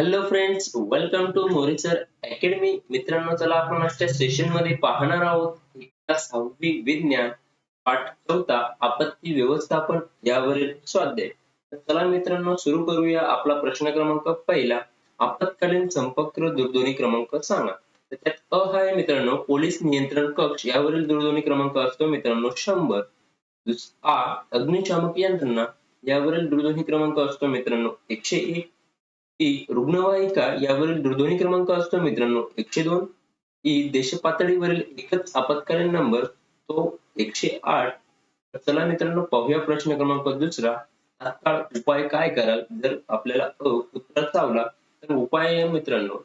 Hello friends welcome to Morisar academy मित्रांनो चला आपण आजच्या सेशनमध्ये पाहणार आहोत सहावी विज्ञान पाठ चौथा आपत्ती व्यवस्थापन यावरील स्वाध्याय. चला मित्रांनो सुरू करूया आपला प्रश्न क्रमांक पहिला. आपत्कालीन संपर्क दूरध्वनी क्रमांक सांगा. त्याच्यात त्यात अ हा आहे मित्रांनो पोलीस नियंत्रण कक्ष यावरील दूरध्वनी क्रमांक असतो मित्रांनो शंभर. दुस- आ अग्निशामक यंत्रणा यावरील दूरध्वनी क्रमांक असतो मित्रांनो एकशे एक. ई रुग्णवाहिका यावरील दूरध्वनी क्रमांक असतो मित्रांनो एकशे दोन. ई देशपातळीवरील एकच आपत्कालीन नंबर तो एकशे आठ. चला मित्रांनो पाहूया प्रश्न क्रमांक दुसरा. तात्काळ उपाय काय कराल? जर आपल्याला अ उत्तर चावला तर उपाय आहे मित्रांनो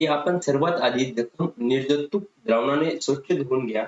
की आपण सर्वात आधी जखम निर्जंतुक द्रावणाने स्वच्छ धुवून घ्या.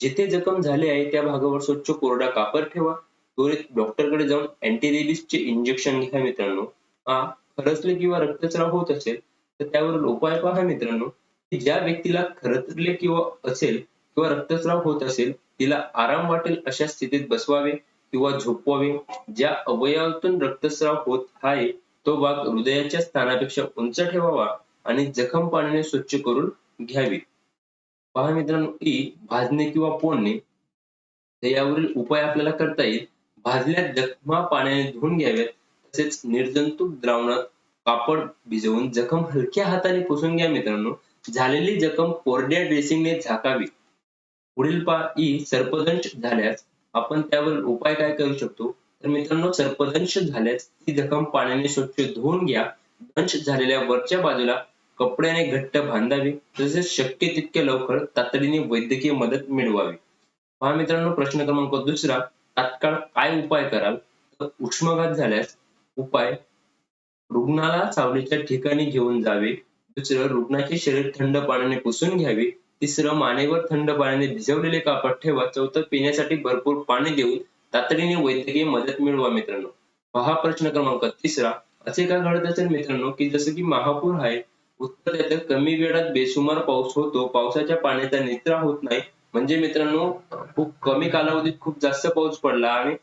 जिथे जखम झाले आहे त्या भागावर स्वच्छ कोरडा कापड ठेवा. त्वरित डॉक्टरकडे जाऊन अँटी चे इंजेक्शन घ्या मित्रांनो. हा खरचले किंवा रक्तस्राव होत असेल तर त्यावर उपाय पहा मित्रांनो की ज्या व्यक्तीला खरचले किंवा असेल किंवा रक्तस्राव होत असेल तिला आराम वाटेल अशा स्थितीत बसवावे किंवा झोपवावे. ज्या अवयवातून रक्तस्राव होत आहे तो भाग हृदयाच्या स्थानापेक्षा उंच ठेवावा आणि जखम पाण्याने स्वच्छ करून घ्यावी. पहा मित्रांनो की भाजणे किंवा पोळणे तर यावरील उपाय आपल्याला करता येईल. भाजल्या जखमा पाण्याने धुवून घ्याव्यात. तसेच निर्जंतुक द्रावणात कापड भिजवून जखम हलक्या हाताने पुसून घ्या मित्रांनो. झालेली जखम कोरड्या ड्रेसिंगने झाकावी. पुढील पा ई सर्पदंश झाल्यास आपण त्यावर उपाय काय करू शकतो? तर मित्रांनो सर्पदंश झाल्यास ती जखम पाण्याने स्वच्छ धुवून घ्या. दंश झालेल्या वरच्या बाजूला कपड्याने घट्ट बांधावी. तसेच शक्य तितक्या लवकर तातडीने वैद्यकीय मदत मिळवावी. पहा मित्रांनो प्रश्न क्रमांक दुसरा. तात्काळ काय उपाय कराल? तर उष्माघात झाल्यास उपाय. रुग्णाला सावलीच्या ठिकाणी घेऊन जावे. दुसरं रुग्णाचे शरीर थंड पाण्याने पुसून घ्यावे. तिसरं मानेवर थंड पाण्याने भिजवलेले कापड ठेवा. चौथं पिण्यासाठी भरपूर पाणी देऊन तातडीने वैद्यकीय मदत मिळवा मित्रांनो. पहा प्रश्न क्रमांक तिसरा. असे का घडत असेल मित्रांनो की जसं की महापूर आहे. उत्तर त्याचं कमी वेळात बेसुमार पाऊस होतो. पावसाच्या पाण्याचा निचरा होत नाही. म्हणजे मित्रांनो खूप कमी कालावधीत खूप जास्त पाऊस पडला आणि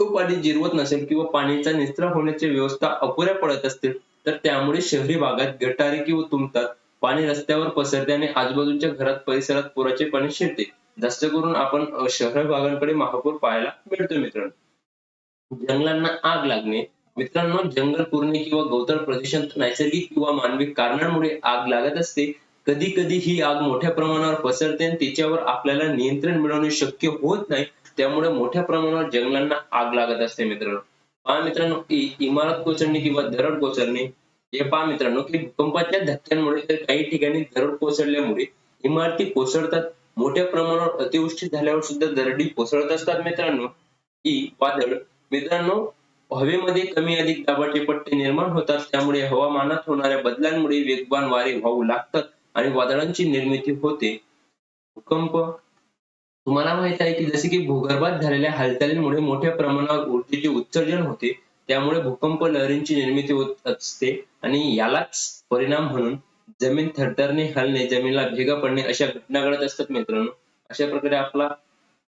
तो पाणी जिरवत नसेल किंवा पाण्याचा निचरा होण्याची व्यवस्था अपुऱ्या पडत असतील तर त्यामुळे शहरी भागात गटारे किंवा तुंबतात. पाणी रस्त्यावर पसरते आणि आजूबाजूच्या घरात परिसरात पुराचे पाणी शिरते. जास्त करून आपण शहर भागांकडे महापूर पाहायला मिळतो मित्रांनो. जंगलांना आग लागणे. मित्रांनो जंगल पुरणे किंवा गवताळ प्रदूषण नैसर्गिक किंवा मानवी कारणांमुळे आग लागत असते. कधी कधी ही आग मोठ्या प्रमाणावर पसरते आणि तिच्यावर आपल्याला नियंत्रण मिळवणे शक्य होत नाही. त्यामुळे मोठ्या प्रमाणावर जंगलांना आग लागत असते मित्रांनो. पहा मित्रांनो इमारत कोसळणे किंवा दरड कोसळणे हे पहा मित्रांनो की भूकंपाच्या धक्क्यांमुळे तर काही ठिकाणी दरड कोसळल्यामुळे इमारती कोसळतात. मोठ्या प्रमाणावर अतिवृष्टी झाल्यावर सुद्धा दरडी कोसळत असतात मित्रांनो. ई वादळ मित्रांनो हवेमध्ये कमी अधिक दाबाचे पट्टे निर्माण होतात. त्यामुळे हवामानात होणाऱ्या बदलांमुळे वेगवान वारे वाहू लागतात आणि वादळांची निर्मिती होते. भूकंप तुम्हाला माहीत आहे की जसे की भूगर्भात झालेल्या हालचालींमुळे मोठ्या प्रमाणावर ऊर्जेचे उत्सर्जन होते त्यामुळे भूकंप लहरींची निर्मिती होत असते आणि यालाच परिणाम म्हणून जमीन थरथरणे हलणे जमिनीला भेगा पडणे अशा घटना घडत असतात मित्रांनो. अशा प्रकारे आपला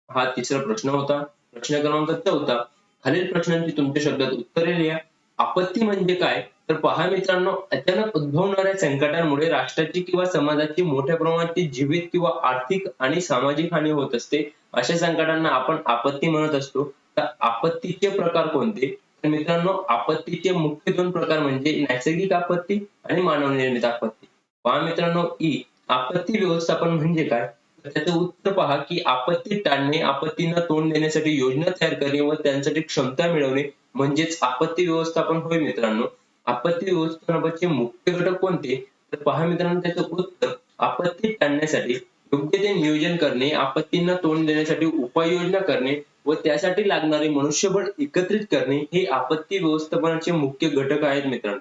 हा तिसरा प्रश्न होता. प्रश्न क्रमांक चौथा. खालील प्रश्नांची तुमच्या शब्दात उत्तरे लिहा. आपत्ती म्हणजे काय? तर पहा मित्रांनो अचानक उद्भवणाऱ्या संकटांमुळे राष्ट्राची किंवा समाजाची मोठ्या प्रमाणात जीवित किंवा आर्थिक आणि सामाजिक हानी होत असते अशा संकटांना आपण आपत्ती म्हणत असतो. तर आपत्तीचे प्रकार कोणते? तर मित्रांनो आपत्तीचे मुख्य दोन प्रकार म्हणजे नैसर्गिक आपत्ती आणि मानवनिर्मित आपत्ती. पहा मित्रांनो ई आपत्ती व्यवस्थापन म्हणजे काय? त्याचं उत्तर पहा की आपत्ती टाळणे आपत्तींना तोंड देण्यासाठी योजना तयार करणे व त्यांसाठी क्षमता मिळवणे म्हणजेच आपत्ती व्यवस्थापन होय मित्रांनो. आपत्ती व्यवस्थापनाचे मुख्य घटक कोणते? तर पहा मित्रांनो त्याचं उत्तर आपत्ती टाळण्यासाठी योग्य ते नियोजन करणे आपत्तींना तोंड देण्यासाठी उपाययोजना करणे व त्यासाठी लागणारे मनुष्यबळ एकत्रित करणे हे आपत्ती व्यवस्थापनाचे मुख्य घटक आहेत मित्रांनो.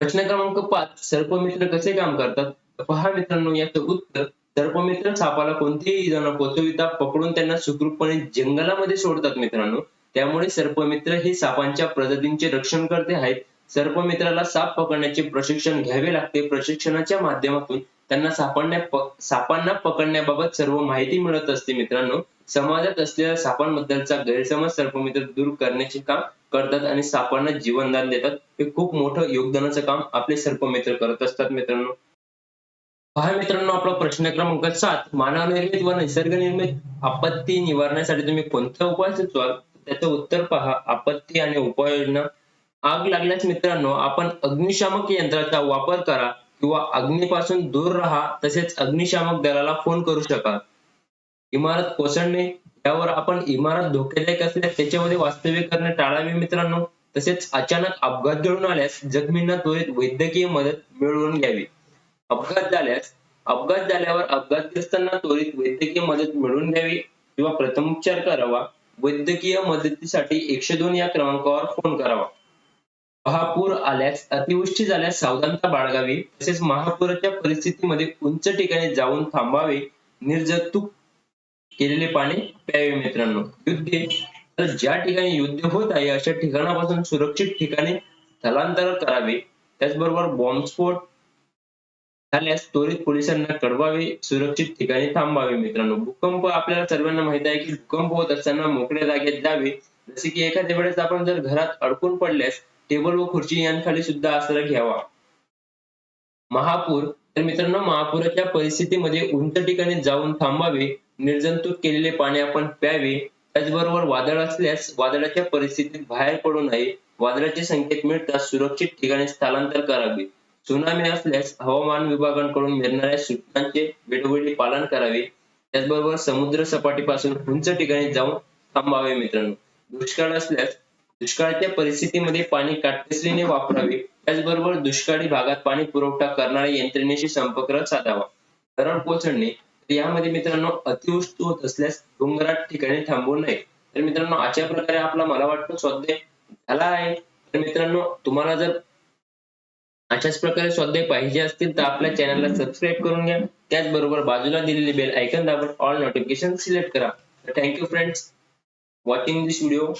प्रश्न क्रमांक पाच सर्पमित्र कसे काम करतात? पहा मित्रांनो याचं उत्तर सर्पमित्र सापाला कोणतेही जण पोचविता पकडून त्यांना सुखरूपपणे जंगलामध्ये सोडतात मित्रांनो. त्यामुळे सर्पमित्र हे सापांच्या प्रजातींचे रक्षण करते आहेत. सर्पमित्राला साप पकडण्याचे प्रशिक्षण घ्यावे लागते. प्रशिक्षणाच्या माध्यमातून त्यांना सापडण्या सापांना पकडण्याबाबत सर्व माहिती मिळत असते मित्रांनो. समाजात असलेल्या सापांबद्दलचा गैरसमज सर्पमित्र दूर करण्याचे काम करतात आणि सापांना जीवनदान देतात. हे खूप मोठं योगदानाचं काम आपले सर्पमित्र करत असतात मित्रांनो. पहा मित्रांनो आपला प्रश्न क्रमांक सात. मानवनिर्मित व निसर्ग निर्मित आपत्ती निवारण्यासाठी तुम्ही कोणता उपाय सुचवाल? त्याचं उत्तर पहा. आपत्ती आणि उपाययोजना. आग लागल्यास मित्रांनो आपण अग्निशामक यंत्राचा वापर करा किंवा अग्नीपासून दूर राहा तसेच अग्निशामक दलाला फोन करू शका इमारत कोसळणे यावर आपण इमारत धोकेदायक असल्यास त्याच्यामध्ये वास्तव्य करणे टाळावे मित्रांनो. तसेच अचानक अपघात घडून आल्यास जखमींना त्वरित वैद्यकीय मदत मिळवून घ्यावी. अपघात झाल्यास अपघात झाल्यावर अपघातग्रस्तांना त्वरित वैद्यकीय मदत मिळवून द्यावी किंवा प्रथमोपचार करावा. वैद्यकीय मदतीसाठी एकशे दोन या क्रमांकावर फोन करावा. महापूर आल्यास अतिवृष्टी झाल्यास सावधानता बाळगावी तसेच महापुराच्या परिस्थितीमध्ये उंच ठिकाणी जाऊन थांबावे निर्जंतुक केलेले पाणी प्यावे मित्रांनो. युद्धे तर ज्या ठिकाणी युद्ध होत आहे अशा ठिकाणापासून सुरक्षित ठिकाणी स्थलांतर करावे. त्याचबरोबर बॉम्बस्फोट झाल्यास त्वरित पोलिसांना कळवावे सुरक्षित ठिकाणी थांबावे मित्रांनो. भूकंप आपल्याला सर्वांना माहीत आहे की भूकंप होत असताना मोकळ्या जागेत जावे. जसे की एखाद्या वेळेस आपण जर घरात अडकून पडल्यास टेबल व खुर्ची यांखाली सुद्धा आसरा घ्यावा. महापूर तर मित्रांनो महापुराच्या परिस्थितीमध्ये उंच ठिकाणी जाऊन थांबावे. निर्जंतुक केलेले पाणी आपण प्यावे. त्याचबरोबर वादळ असल्यास वादळाच्या परिस्थितीत बाहेर पडू नये. वादळाचे संकेत मिळताच सुरक्षित ठिकाणी स्थलांतर करावे. सुनामी असल्यास हवामान विभागाकडून मिळणाऱ्या सूचनांचे वेळोवेळी पालन करावे. त्याचबरोबर समुद्र सपाटीपासून उंच ठिकाणी जाऊन थांबावे मित्रांनो. दुष्काळ असल्यास दुष्काळाच्या परिस्थितीमध्ये पाणी काटकसरीने वापरावे. त्याचबरोबर दुष्काळी भागात पाणी पुरवठा करणाऱ्या यंत्रणेशी संपर्क साधावा. दरड कोसळणे यामध्ये मित्रांनो अतिवृष्टी होत असल्यास डोंगराळ ठिकाणी थांबू नये. तर मित्रांनो अशा प्रकारे आपला मला वाटतं स्वाध्याय झाला आहे. तर मित्रांनो तुम्हाला जर अशाच प्रकारे स्वाध्याय पाहिजे असतील तर आपल्या चॅनलला सबस्क्राईब करून घ्या. त्याचबरोबर बाजूला दिलेली बेल ऐकन दाबून ऑल नोटिफिकेशन सिलेक्ट करा. Thank you friends watching this video